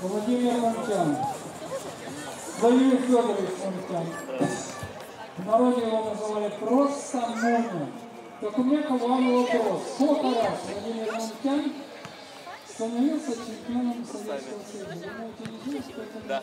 Владимир Монтян. Владимир Федорович Монтян. В народе его называли просто Моня. Так у меня к вам вопрос. Сколько раз Владимир Монтян становился чемпионом Советского Союза? Вы не Да.